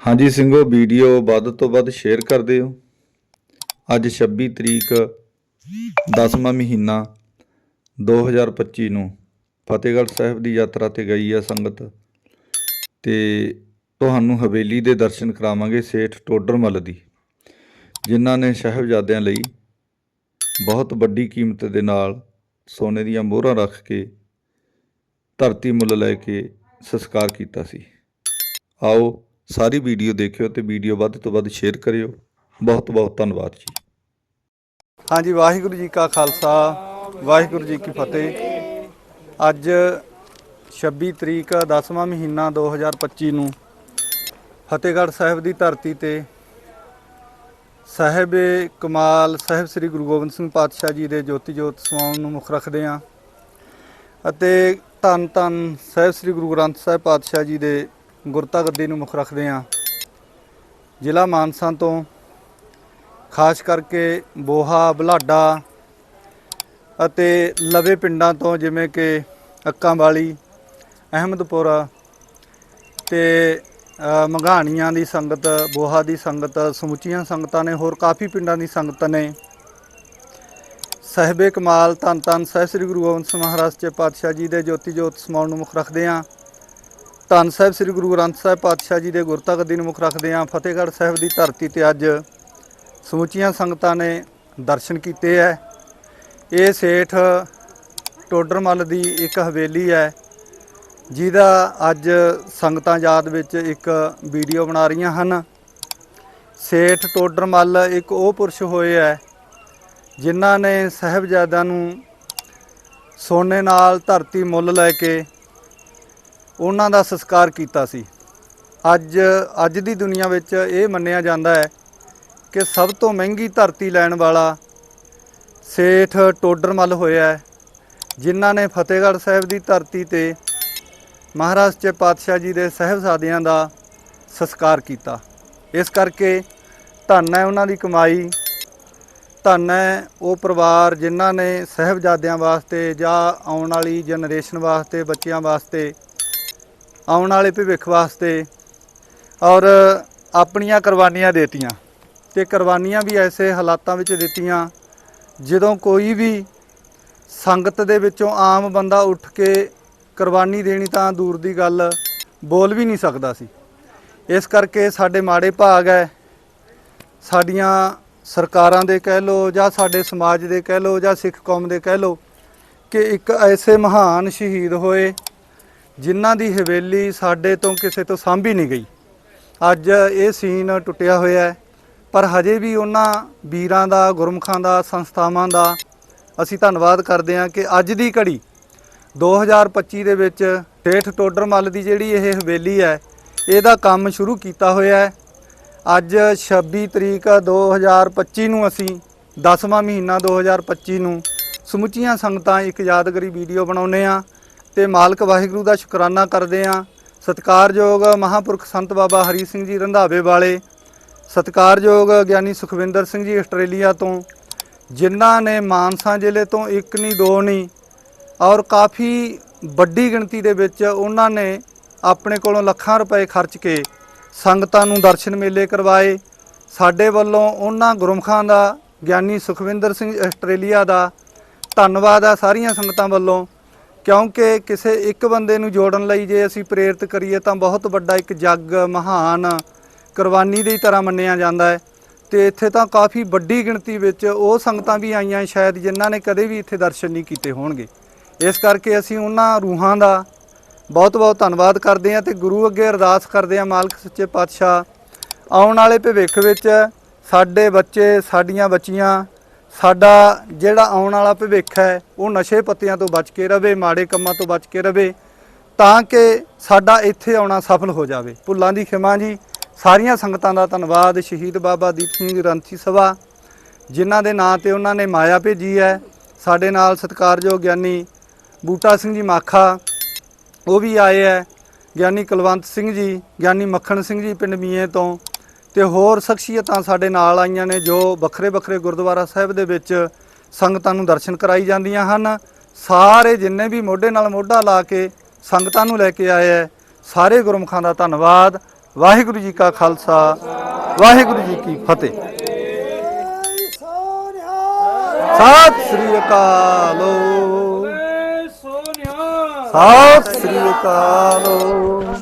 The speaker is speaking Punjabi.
ਹਾਂਜੀ ਸਿੰਘੋ, ਵੀਡੀਓ ਵੱਧ ਤੋਂ ਵੱਧ ਸ਼ੇਅਰ ਕਰ ਦਿਓ। ਅੱਜ 26 ਤਰੀਕ 10ਵਾਂ ਮਹੀਨਾ 2025 ਨੂੰ ਫਤਿਹਗੜ੍ਹ ਸਾਹਿਬ ਦੀ ਯਾਤਰਾ ਤੇ ਗਈ ਆ ਸੰਗਤ। ਤੇ ਤੁਹਾਨੂੰ ਹਵੇਲੀ ਦੇ ਦਰਸ਼ਨ ਕਰਾਵਾਂਗੇ ਸੇਠ ਟੋਡਰਮਲ ਦੀ, ਜਿਨ੍ਹਾਂ ਨੇ ਸਾਹਿਬਜ਼ਾਦਿਆਂ ਲਈ ਬਹੁਤ ਵੱਡੀ ਕੀਮਤ ਦੇ ਨਾਲ ਸੋਨੇ ਦੀਆਂ ਮੋਹਰਾਂ ਰੱਖ ਕੇ ਧਰਤੀ ਮੁੱਲ ਲੈ ਕੇ ਸੰਸਕਾਰ ਕੀਤਾ ਸੀ। ਆਓ ਸਾਰੀ ਵੀਡੀਓ ਦੇਖਿਓ ਤੇ ਵੀਡੀਓ ਵੱਧ ਤੋਂ ਵੱਧ ਸ਼ੇਅਰ ਕਰਿਓ। ਬਹੁਤ ਬਹੁਤ ਧੰਨਵਾਦ ਜੀ। ਹਾਂਜੀ, ਵਾਹਿਗੁਰੂ ਜੀ ਕਾ ਖਾਲਸਾ, ਵਾਹਿਗੁਰੂ ਜੀ ਕੀ ਫਤਿਹ। ਅੱਜ 26 ਤਰੀਕ 10ਵਾਂ ਮਹੀਨਾ 2025 ਨੂੰ ਫਤਿਹਗੜ੍ਹ ਸਾਹਿਬ ਦੀ ਧਰਤੀ ਤੇ ਸਾਹਿਬ ਕਮਾਲ, ਸਾਹਿਬ ਸ੍ਰੀ ਗੁਰੂ ਗੋਬਿੰਦ ਸਿੰਘ ਪਾਤਸ਼ਾਹ ਜੀ ਦੇ ਜੋਤੀ ਜੋਤ ਸਮਾਉਣ ਨੂੰ ਮੁੱਖ ਰੱਖਦੇ ਹਾਂ ਅਤੇ ਧੰਨ ਧੰਨ ਸਾਹਿਬ ਸ੍ਰੀ ਗੁਰੂ ਗ੍ਰੰਥ ਸਾਹਿਬ ਪਾਤਸ਼ਾਹ ਜੀ ਦੇ ਗੁਰਤਾ ਗੱਦੀ ਨੂੰ ਮੁੱਖ ਰੱਖਦੇ ਹਾਂ। ਜ਼ਿਲ੍ਹਾ ਮਾਨਸਾ ਤੋਂ ਖਾਸ ਕਰਕੇ ਬੋਹਾ ਬਲਾਡਾ ਅਤੇ ਲਵੇ ਪਿੰਡਾਂ ਤੋਂ ਜਿਵੇਂ ਕਿ ਅੱਕਾਂ ਵਾਲੀ ਅਹਿਮਦਪੁਰਾ ਤੇ ਅ, ਮੰਗਾਣੀਆਂ ਦੀ ਸੰਗਤ ਬੋਹਾ ਦੀ ਸੰਗਤ ਸਮੁੱਚੀਆਂ ਸੰਗਤਾਂ ਨੇ ਹੋਰ ਕਾਫੀ ਪਿੰਡਾਂ ਦੀ ਸੰਗਤ ਨੇ। ਸਾਹਿਬੇ ਕਮਾਲ ਧੰਨ ਧੰਨ ਸਾਹਿਬ ਸ੍ਰੀ ਗੁਰੂ ਗੋਬਿੰਦ ਸਿੰਘ ਮਹਾਰਾਜ ਜੀ ਪਾਤਸ਼ਾਹ ਜੀ ਦੇ ਜੋਤੀ ਜੋਤ ਸਮਾਉਣ ਨੂੰ ਮੁੱਖ ਰੱਖਦੇ ਹਾਂ। ਧੰਨ ਸਾਹਿਬ ਸ੍ਰੀ ਗੁਰੂ ਗ੍ਰੰਥ ਸਾਹਿਬ ਪਾਤਸ਼ਾਹ ਜੀ ਦੇ ਗੁਰਤਾ ਗੱਦੀ ਨੂੰ ਮੁੱਖ ਰੱਖਦੇ ਹਾਂ। ਫਤਿਹਗੜ੍ਹ ਸਾਹਿਬ ਦੀ ਧਰਤੀ ਤੇ ਅੱਜ ਸਮੁੱਚੀਆਂ ਸੰਗਤਾਂ ਨੇ ਦਰਸ਼ਨ ਕੀਤੇ ਹੈ। ਇਹ ਸੇਠ ਟੋਡਰਮੱਲ ਦੀ ਇੱਕ ਹਵੇਲੀ ਹੈ, ਜਿਹਦਾ ਅੱਜ ਸੰਗਤਾਂ ਯਾਦ ਵਿੱਚ ਇੱਕ ਵੀਡੀਓ ਬਣਾ ਰਹੀਆਂ ਹਨ। ਸੇਠ ਟੋਡਰਮੱਲ ਇੱਕ ਉਹ ਪੁਰਸ਼ ਹੋਏ ਹੈ, ਜਿਨ੍ਹਾਂ ਨੇ ਸਾਹਿਬਜ਼ਾਦਿਆਂ ਨੂੰ ਸੋਨੇ ਨਾਲ ਧਰਤੀ ਮੁੱਲ ਲੈ ਕੇ ਉਹਨਾਂ ਦਾ ਸੰਸਕਾਰ ਕੀਤਾ ਸੀ। ਅੱਜ ਅੱਜ ਦੀ ਦੁਨੀਆ ਵਿੱਚ ਇਹ ਮੰਨਿਆ ਜਾਂਦਾ ਹੈ ਕਿ ਸਭ ਤੋਂ ਮਹਿੰਗੀ ਧਰਤੀ ਲੈਣ ਵਾਲਾ ਸੇਠ ਟੋਡਰਮਲ ਹੋਇਆ ਹੈ, ਜਿਨ੍ਹਾਂ ਨੇ ਫਤਿਹਗੜ੍ਹ ਸਾਹਿਬ ਦੀ ਧਰਤੀ ਤੇ ਮਹਾਰਾਜ ਚ ਪਾਤਸ਼ਾਹ ਜੀ ਦੇ ਸਹਿਬਜ਼ਾਦਿਆਂ ਦਾ ਸੰਸਕਾਰ ਕੀਤਾ। ਇਸ ਕਰਕੇ ਧੰਨ ਹੈ ਉਹਨਾਂ ਦੀ ਕਮਾਈ, ਧੰਨ ਹੈ ਉਹ ਪਰਿਵਾਰ ਜਿਨ੍ਹਾਂ ਨੇ ਸਹਿਬਜ਼ਾਦਿਆਂ ਵਾਸਤੇ ਜਾਂ ਆਉਣ ਵਾਲੀ ਜਨਰੇਸ਼ਨ ਵਾਸਤੇ, ਬੱਚਿਆਂ ਵਾਸਤੇ ਆਉਣ ਵਾਲੇ ਭਵਿੱਖ ਵਾਸਤੇ ਔਰ ਆਪਣੀਆਂ ਕੁਰਬਾਨੀਆਂ ਦੇਤੀਆਂ ਤੇ ਕੁਰਬਾਨੀਆਂ ਵੀ ਐਸੇ ਹਾਲਾਤਾਂ ਵਿੱਚ ਦਿੱਤੀਆਂ ਜਦੋਂ ਕੋਈ ਵੀ ਸੰਗਤ ਦੇ ਵਿੱਚੋਂ ਆਮ ਬੰਦਾ ਉੱਠ ਕੇ ਕੁਰਬਾਨੀ ਦੇਣੀ ਤਾਂ ਦੂਰ ਦੀ ਗੱਲ ਬੋਲ ਵੀ ਨਹੀਂ ਸਕਦਾ ਸੀ। ਇਸ ਕਰਕੇ ਸਾਡੇ ਮਾੜੇ ਭਾਗ ਹੈ, ਸਾਡੀਆਂ ਸਰਕਾਰਾਂ ਦੇ ਕਹਿ ਲੋ ਜਾਂ ਸਾਡੇ ਸਮਾਜ ਦੇ ਕਹਿ ਲੋ ਜਾਂ ਸਿੱਖ ਕੌਮ ਦੇ ਕਹਿ ਲੋ ਕਿ ਇੱਕ ਐਸੇ ਮਹਾਨ ਸ਼ਹੀਦ ਹੋਏ ਜਿਨ੍ਹਾਂ ਦੀ ਹਵੇਲੀ ਸਾਡੇ ਤੋਂ ਕਿਸੇ ਤੋਂ ਸਾਂਭੀ ਨਹੀਂ ਗਈ। ਅੱਜ ਇਹ ਸੀਨ ਟੁੱਟਿਆ ਹੋਇਆ ਹੈ, ਪਰ ਹਜੇ ਵੀ ਉਹਨਾਂ ਵੀਰਾਂ ਦਾ, ਗੁਰਮੁਖਾਂ ਦਾ, ਸੰਸਥਾਵਾਂ ਦਾ ਅਸੀਂ ਧੰਨਵਾਦ ਕਰਦੇ ਹਾਂ ਕਿ ਅੱਜ ਦੀ ਘੜੀ 2025 ਦੇ ਵਿੱਚ ਸੇਠ ਟੋਡਰਮੱਲ ਦੀ ਜਿਹੜੀ ਇਹ ਹਵੇਲੀ ਹੈ, ਇਹਦਾ ਕੰਮ ਸ਼ੁਰੂ ਕੀਤਾ ਹੋਇਆ ਹੈ। ਅੱਜ 26 ਤਰੀਕ 2025 ਨੂੰ ਅਸੀਂ 10ਵਾਂ ਮਹੀਨਾ 2025 ਨੂੰ ਸਮੁੱਚੀਆਂ ਸੰਗਤਾਂ ਇੱਕ ਯਾਦਗਾਰੀ ਵੀਡੀਓ ਬਣਾਉਂਦੇ ਆ ਤੇ ਮਾਲਕ ਵਾਹਿਗੁਰੂ ਦਾ ਸ਼ੁਕਰਾਨਾ ਕਰਦੇ ਆ ਸਤਿਕਾਰਯੋਗ ਮਹਾਪੁਰਖ ਸੰਤ ਬਾਬਾ ਹਰੀ ਸਿੰਘ ਜੀ ਰੰਧਾਵੇ ਵਾਲੇ, ਸਤਿਕਾਰਯੋਗ ਗਿਆਨੀ ਸੁਖਵਿੰਦਰ ਸਿੰਘ ਜੀ ਆਸਟ੍ਰੇਲੀਆ ਤੋਂ, ਜਿਨ੍ਹਾਂ ਨੇ ਮਾਨਸਾ ਜ਼ਿਲ੍ਹੇ ਤੋਂ ਇੱਕ ਨਹੀਂ, ਦੋ ਨਹੀਂ ਔਰ ਕਾਫੀ ਵੱਡੀ ਗਿਣਤੀ ਦੇ ਵਿੱਚ ਉਹਨਾਂ ਨੇ ਆਪਣੇ ਕੋਲੋਂ ਲੱਖਾਂ ਰੁਪਏ ਖਰਚ ਕੇ ਸੰਗਤਾਂ ਨੂੰ ਦਰਸ਼ਨ ਮੇਲੇ ਕਰਵਾਏ। ਸਾਡੇ ਵੱਲੋਂ ਉਹਨਾਂ ਗੁਰਮਖਾਂ ਦਾ, ਗਿਆਨੀ ਸੁਖਵਿੰਦਰ ਸਿੰਘ ਆਸਟ੍ਰੇਲੀਆ ਦਾ ਧੰਨਵਾਦ ਆ ਸਾਰੀਆਂ ਸੰਗਤਾਂ ਵੱਲੋਂ। ਕਿਉਂਕਿ ਕਿਸੇ ਇੱਕ ਬੰਦੇ ਨੂੰ ਜੋੜਨ ਲਈ ਜੇ ਅਸੀਂ ਪ੍ਰੇਰਿਤ ਕਰੀਏ ਤਾਂ ਬਹੁਤ ਵੱਡਾ ਇੱਕ ਜੱਗ ਮਹਾਨ ਕੁਰਬਾਨੀ ਦੀ ਤਰ੍ਹਾਂ ਮੰਨਿਆ ਜਾਂਦਾ ਹੈ। ਤੇ ਇੱਥੇ ਤਾਂ ਕਾਫੀ ਵੱਡੀ ਗਿਣਤੀ ਵਿੱਚ ਉਹ ਸੰਗਤਾਂ ਵੀ ਆਈਆਂ ਸ਼ਾਇਦ ਜਿਨ੍ਹਾਂ ਨੇ ਕਦੇ ਵੀ ਇੱਥੇ ਦਰਸ਼ਨ ਨਹੀਂ ਕੀਤੇ ਹੋਣਗੇ। ਇਸ ਕਰਕੇ ਅਸੀਂ ਉਹਨਾਂ ਰੂਹਾਂ ਦਾ ਬਹੁਤ ਬਹੁਤ ਧੰਨਵਾਦ ਕਰਦੇ ਹਾਂ ਤੇ ਗੁਰੂ ਅੱਗੇ ਅਰਦਾਸ ਕਰਦੇ ਹਾਂ ਮਾਲਕ ਸੱਚੇ ਪਾਤਸ਼ਾਹ, ਆਉਣ ਵਾਲੇ ਭਵਿੱਖ ਵਿੱਚ ਸਾਡੇ ਬੱਚੇ, ਸਾਡੀਆਂ ਬੱਚੀਆਂ ਸਾਡਾ ਜਿਹੜਾ ਆਉਣ ਵਾਲਾ ਭਵਿੱਖ ਹੈ, ਉਹ ਨਸ਼ੇ ਪੱਤਿਆਂ ਤੋਂ ਬਚ ਕੇ ਰਵੇ, ਮਾੜੇ ਕੰਮਾਂ ਤੋਂ ਬਚ ਕੇ ਰਵੇ, ਤਾਂ ਕਿ ਸਾਡਾ ਇੱਥੇ ਆਉਣਾ ਸਫਲ ਹੋ ਜਾਵੇ। ਭੁੱਲਾਂ ਦੀ ਖਿਮਾ ਜੀ, ਸਾਰੀਆਂ ਸੰਗਤਾਂ ਦਾ ਧੰਨਵਾਦ। ਸ਼ਹੀਦ ਬਾਬਾ ਦੀਪ ਸਿੰਘ ਗ੍ਰੰਥੀ ਸਭਾ, ਜਿਨ੍ਹਾਂ ਦੇ ਨਾਂ ਤੇ ਉਹਨਾਂ ਨੇ ਮਾਇਆ ਭੇਜੀ ਹੈ। ਸਾਡੇ ਨਾਲ ਸਤਿਕਾਰਯੋਗ ਗਿਆਨੀ ਬੂਟਾ ਸਿੰਘ ਜੀ ਮਾਖਾ, ਉਹ ਵੀ ਆਏ ਹੈ। ਗਿਆਨੀ ਕੁਲਵੰਤ ਸਿੰਘ ਜੀ, ਗਿਆਨੀ ਮੱਖਣ ਸਿੰਘ ਜੀ ਪਿੰਡ ਮੀਏ ਤੋਂ ਤੇ ਹੋਰ ਸ਼ਖਸੀਅਤਾਂ ਸਾਡੇ ਨਾਲ ਆਈਆਂ ਨੇ ਜੋ ਵੱਖਰੇ ਵੱਖਰੇ ਗੁਰਦੁਆਰਾ ਸਾਹਿਬ ਦੇ ਵਿੱਚ ਸੰਗਤਾਂ ਨੂੰ ਦਰਸ਼ਨ ਕਰਾਈ ਜਾਂਦੀਆਂ ਹਨ। ਸਾਰੇ ਜਿੰਨੇ ਵੀ ਮੋਢੇ ਨਾਲ ਮੋਢਾ ਲਾ ਕੇ ਸੰਗਤਾਂ ਨੂੰ ਲੈ ਕੇ ਆਏ ਹੈ ਸਾਰੇ ਗੁਰਮਖਾਂ ਦਾ ਧੰਨਵਾਦ। ਵਾਹਿਗੁਰੂ ਜੀ ਕਾ ਖਾਲਸਾ ਵਾਹਿਗੁਰੂ ਜੀ ਕੀ ਫਤਿਹ। ਸਤਿ ਸ੍ਰੀ ਅਕਾਲ। ਸਤਿ ਸ੍ਰੀ ਅਕਾਲ।